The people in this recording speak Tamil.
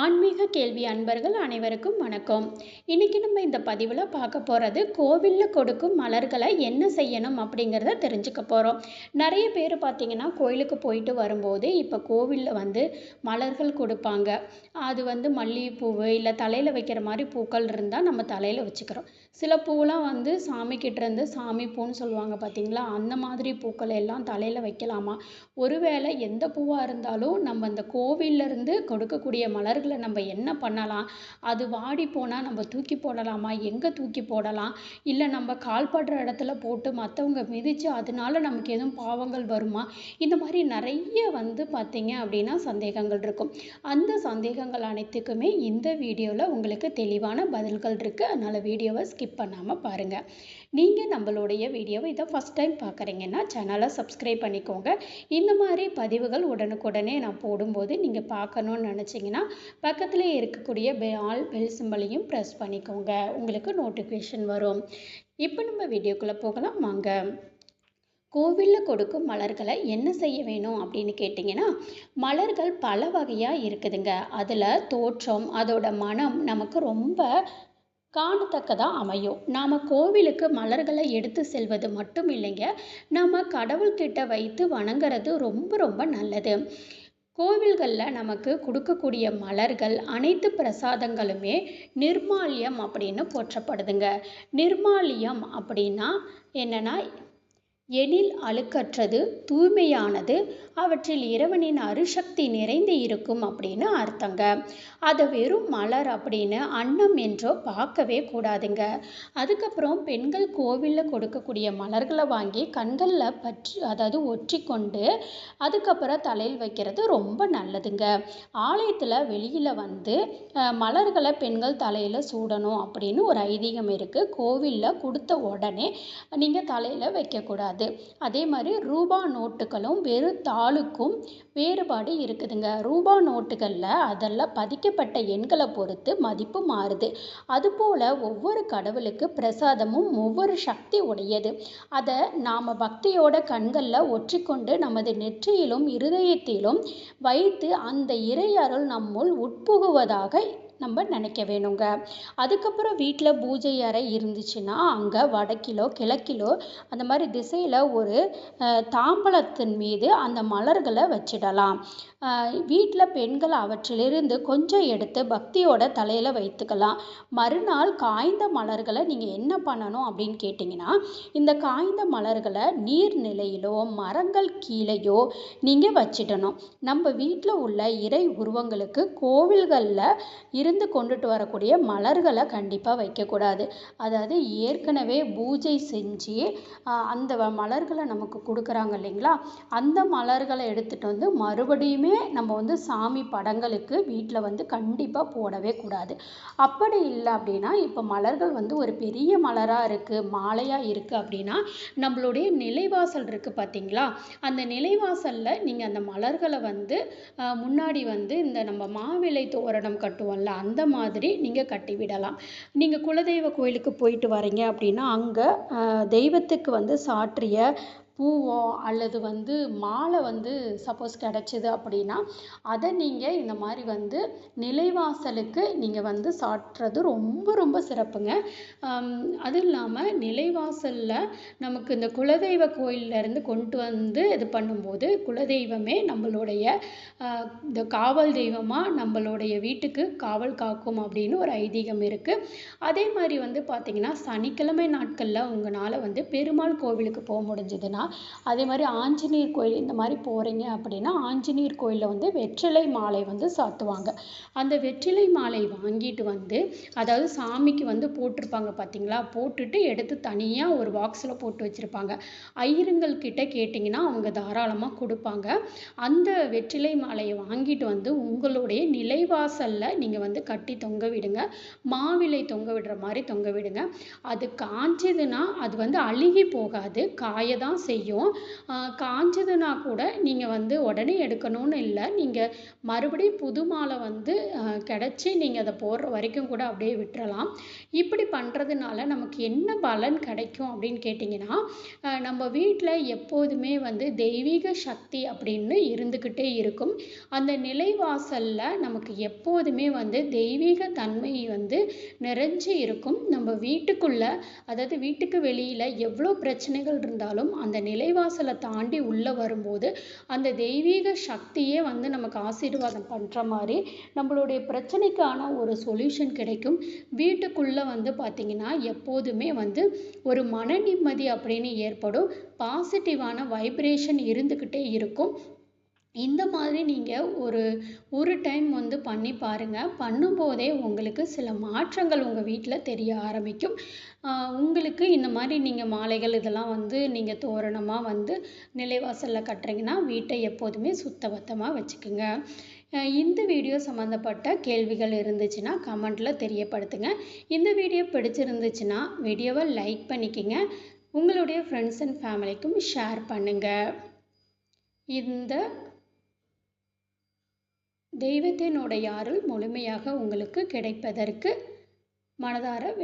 ஆன்மீக கேள்வி அன்பர்கள் அனைவருக்கும் வணக்கம். இன்றைக்கி நம்ம இந்த பதிவில் பார்க்க போகிறது கோவிலில் கொடுக்கும் மலர்களை என்ன செய்யணும் அப்படிங்கிறத தெரிஞ்சுக்க போகிறோம் நிறைய பேர் பார்த்திங்கன்னா கோயிலுக்கு போயிட்டு வரும்போது இப்போ கோவிலில் வந்து மலர்கள் கொடுப்பாங்க. அது வந்து மல்லிகைப்பூவு இல்லை தலையில் வைக்கிற மாதிரி பூக்கள் இருந்தால் நம்ம தலையில் வச்சுக்கிறோம். சில பூவெலாம் வந்து சாமி இருந்து சாமி பூன்னு சொல்லுவாங்க பார்த்தீங்களா அந்த மாதிரி பூக்களை எல்லாம் தலையில் வைக்கலாமா? ஒருவேளை எந்த பூவாக இருந்தாலும் நம்ம இந்த கோவில்ல இருந்து கொடுக்கக்கூடிய மலர்களை நம்ம என்ன பண்ணலாம்? அது வாடி போனால் நம்ம தூக்கி போடலாமா? எங்கே தூக்கி போடலாம்? இல்லை நம்ம கால்படுற இடத்துல போட்டு மற்றவங்க மிதித்து அதனால நமக்கு எதுவும் பாவங்கள் வருமா? இந்த மாதிரி நிறைய வந்து பார்த்தீங்க அப்படின்னா சந்தேகங்கள் இருக்கும். அந்த சந்தேகங்கள் அனைத்துக்குமே இந்த வீடியோவில் உங்களுக்கு தெளிவான பதில்கள் இருக்குது அதனால் வீடியோவை ஸ்கிப் பண்ணாமல் பாருங்கள் நீங்கள் நம்மளுடைய வீடியோவை இதை ஃபஸ்ட் டைம் பார்க்குறீங்கன்னா சேனலை சப்ஸ்கிரைப் பண்ணிக்கோங்க. இந்த மாதிரி பதிவுகள் உடனுக்குடனே நான் போடும்போது நீங்கள் பார்க்கணுன்னு நினச்சிங்கன்னா பக்கத்தில் இருக்கக்கூடிய பெ ஆல் பெல் சிம்பலையும் ப்ரெஸ் பண்ணிக்கோங்க. உங்களுக்கு நோட்டிஃபிகேஷன் வரும். இப்போ நம்ம வீடியோக்குள்ளே போகலாம். வாங்க. கோவிலில் கொடுக்கும் மலர்களை என்ன செய்ய வேணும் அப்படின்னு கேட்டிங்கன்னா மலர்கள் பல வகையாக இருக்குதுங்க. அதில் தோற்றம் அதோட மனம் நமக்கு ரொம்ப காணத்தக்கதாக அமையும். நாம் கோவிலுக்கு மலர்களை எடுத்து செல்வது மட்டும் இல்லைங்க. நம்ம கடவுள்கிட்ட வைத்து வணங்குறது ரொம்ப ரொம்ப நல்லது. கோவில்களில் நமக்கு கொடுக்கக்கூடிய மலர்கள் அனைத்து பிரசாதங்களுமே நிர்மால்யம் அப்படின்னு போற்றப்படுதுங்க. நிர்மால்யம் அப்படின்னா என்னென்னா எனில் அழுக்கற்றது தூய்மையானது அவற்றில் இறைவனின் அருசக்தி நிறைந்து இருக்கும் அப்படின்னு அர்த்தங்க. அதை வெறும் மலர் அப்படின்னு அன்னம் என்றோ பார்க்கவே கூடாதுங்க. அதுக்கப்புறம் பெண்கள் கோவிலில் கொடுக்கக்கூடிய மலர்களை வாங்கி கண்களில் பற்றி அதாவது ஒற்றி கொண்டு அதுக்கப்புறம் தலையில் வைக்கிறது ரொம்ப நல்லதுங்க. ஆலயத்தில் வெளியில் வந்து மலர்களை பெண்கள் தலையில் சூடணும் அப்படின்னு ஒரு ஐதீகம் இருக்குது கோவிலில் கொடுத்த உடனே நீங்கள் தலையில் வைக்கக்கூடாது. அதே மாதிரி ரூபா நோட்டுகளும் வெறும் தாளுக்கும் வேறுபாடு இருக்குதுங்க. ரூபா நோட்டுகளில் அதில் பதிக்கப்பட்ட எண்களை பொறுத்து மதிப்பு மாறுது. அதுபோல் ஒவ்வொரு கடவுளுக்கு பிரசாதமும் ஒவ்வொரு சக்தி உடையது. அதை நாம் பக்தியோட கண்களில் ஒற்றிக்கொண்டு நமது நெற்றியிலும் இருதயத்திலும் வைத்து அந்த இறையருள் நம்முள் உட்புகுவதாக நம்ம நினைக்க வேணுங்க. அதுக்கப்புறம் வீட்டில் பூஜை அறை இருந்துச்சுன்னா அங்கே வடக்கிலோ கிழக்கிலோ அந்த மாதிரி திசையில் ஒரு தாம்பலத்தின் மீது அந்த மலர்களை வச்சிடலாம். வீட்டில் பெண்கள் அவற்றிலிருந்து கொஞ்சம் எடுத்து பக்தியோட தலையில் வைத்துக்கலாம். மறுநாள் காய்ந்த மலர்களை நீங்கள் என்ன பண்ணணும் அப்படின்னு கேட்டிங்கன்னா இந்த காய்ந்த மலர்களை நீர்நிலையிலோ மரங்கள் கீழேயோ நீங்கள் வச்சிடணும். நம்ம வீட்டில் உள்ள இறை உருவங்களுக்கு கோவில்களில் இரு இருந்து கொண்டுட்டு வரக்கூடிய மலர்களை கண்டிப்பாக வைக்கக்கூடாது. அதாவது ஏற்கனவே பூஜை செஞ்சு அந்த மலர்களை நமக்கு கொடுக்குறாங்க இல்லைங்களா? அந்த மலர்களை எடுத்துகிட்டு வந்து மறுபடியுமே நம்ம வந்து சாமி படங்களுக்கு வீட்டில் வந்து கண்டிப்பாக போடவே கூடாது. அப்படி இல்லை அப்படின்னா இப்போ மலர்கள் வந்து ஒரு பெரிய மலராக இருக்குது மாலையாக இருக்குது அப்படின்னா நம்மளுடைய நிலைவாசல் இருக்குது பார்த்தீங்களா அந்த நிலைவாசலில் நீங்கள் அந்த மலர்களை வந்து முன்னாடி வந்து இந்த நம்ம மாவிலை தோரணம் கட்டுவோம்ல அந்த மாதிரி நீங்கள் கட்டி விடலாம். நீங்கள் குலதெய்வ கோயிலுக்கு போயிட்டு வரீங்க அப்படின்னா அங்கே தெய்வத்துக்கு வந்து சாற்றிய பூவோ அல்லது வந்து மாலை வந்து சப்போஸ் கிடச்சிது அப்படின்னா அதை நீங்கள் இந்த மாதிரி வந்து நிலைவாசலுக்கு நீங்கள் வந்து சாட்டுறது ரொம்ப ரொம்ப சிறப்புங்க. அது இல்லாமல் நிலைவாசலில் நமக்கு இந்த குலதெய்வ கோயிலேருந்து கொண்டு வந்து இது பண்ணும்போது குலதெய்வமே நம்மளுடைய இந்த காவல் தெய்வமாக நம்மளுடைய வீட்டுக்கு காவல் காக்கும் அப்படின்னு ஒரு ஐதீகம் இருக்குது அதே மாதிரி வந்து பார்த்திங்கன்னா சனிக்கிழமை நாட்களில் உங்களால் வந்து பெருமாள் கோவிலுக்கு போக முடிஞ்சதுன்னா அதே மாதிரி ஆஞ்சநேயர் கோயில் இந்த மாதிரி போகிறீங்க அப்படின்னா ஆஞ்சநேயர் கோயிலில் வந்து வெற்றிலை மாலை வந்து சாத்துவாங்க. அந்த வெற்றிலை மாலை வாங்கிட்டு வந்து அதாவது சாமிக்கு வந்து போட்டிருப்பாங்க பார்த்தீங்களா போட்டுட்டு எடுத்து தனியாக ஒரு பாக்ஸில் போட்டு வச்சுருப்பாங்க. ஐயருங்கள் கிட்ட கேட்டிங்கன்னா அவங்க தாராளமாக கொடுப்பாங்க. அந்த வெற்றிலை மாலையை வாங்கிட்டு வந்து உங்களுடைய நிலைவாசலில் நீங்கள் வந்து கட்டி தொங்க விடுங்க. மாவிலை தொங்க விடுற மாதிரி தொங்க விடுங்க. அது காஞ்சதுன்னா அது வந்து அழுகி போகாது. காய தான் செய்யும். காஞ்சதுன்னா கூட நீங்கள் வந்து உடனே எடுக்கணும்னு இல்லை. நீங்கள் மறுபடியும் புது மாலை வந்து கிடச்சி நீங்கள் அதை போடுற வரைக்கும் கூட அப்படியே விட்டுறலாம். இப்படி பண்ணுறதுனால நமக்கு என்ன பலன் கிடைக்கும் அப்படின்னு கேட்டிங்கன்னா நம்ம வீட்டில் எப்போதுமே வந்து தெய்வீக சக்தி அப்படின்னு இருந்துக்கிட்டே இருக்கும். அந்த நிலைவாசலில் நமக்கு எப்போதுமே வந்து தெய்வீக தன்மை வந்து நிறைஞ்சு இருக்கும். நம்ம வீட்டுக்குள்ளே அதாவது வீட்டுக்கு வெளியில் எவ்வளோ பிரச்சனைகள் இருந்தாலும் அந்த நிலைவாசலை தாண்டி உள்ளே வரும்போது அந்த தெய்வீக சக்தியே வந்து நமக்கு ஆசீர்வாதம் பண்ணுற மாதிரி நம்மளுடைய பிரச்சனைக்கான ஒரு சொல்யூஷன் கிடைக்கும். வீட்டுக்குள்ளே வந்து பார்த்திங்கன்னா எப்போதுமே வந்து ஒரு மன நிம்மதி அப்படின்னு ஏற்படும். பாசிட்டிவான வைப்ரேஷன் இருந்துக்கிட்டே இருக்கும். இந்த மாதிரி நீங்கள் ஒரு ஒரு டைம் வந்து பண்ணி பாருங்கள் பண்ணும்போதே உங்களுக்கு சில மாற்றங்கள் உங்கள் வீட்டில் தெரிய ஆரம்பிக்கும். உங்களுக்கு இந்த மாதிரி நீங்கள் மாலைகள் இதெல்லாம் வந்து நீங்கள் தோரணமாக வந்து நிலைவாசலில் கட்டுறீங்கன்னா வீட்டை எப்போதுமே சுத்தபத்தமாக வச்சுக்கோங்க. இந்த வீடியோ சம்மந்தப்பட்ட கேள்விகள் இருந்துச்சுன்னா கமெண்ட்டில் தெரியப்படுத்துங்க. இந்த வீடியோ பிடிச்சிருந்துச்சுன்னா வீடியோவை லைக் பண்ணிக்கோங்க. உங்களுடைய ஃப்ரெண்ட்ஸ் அண்ட் ஃபேமிலிக்கும் ஷேர் பண்ணுங்கள் இந்த தெய்வத்தினுடைய அருள் முழுமையாக உங்களுக்கு கிடைப்பதற்கு மனதார வே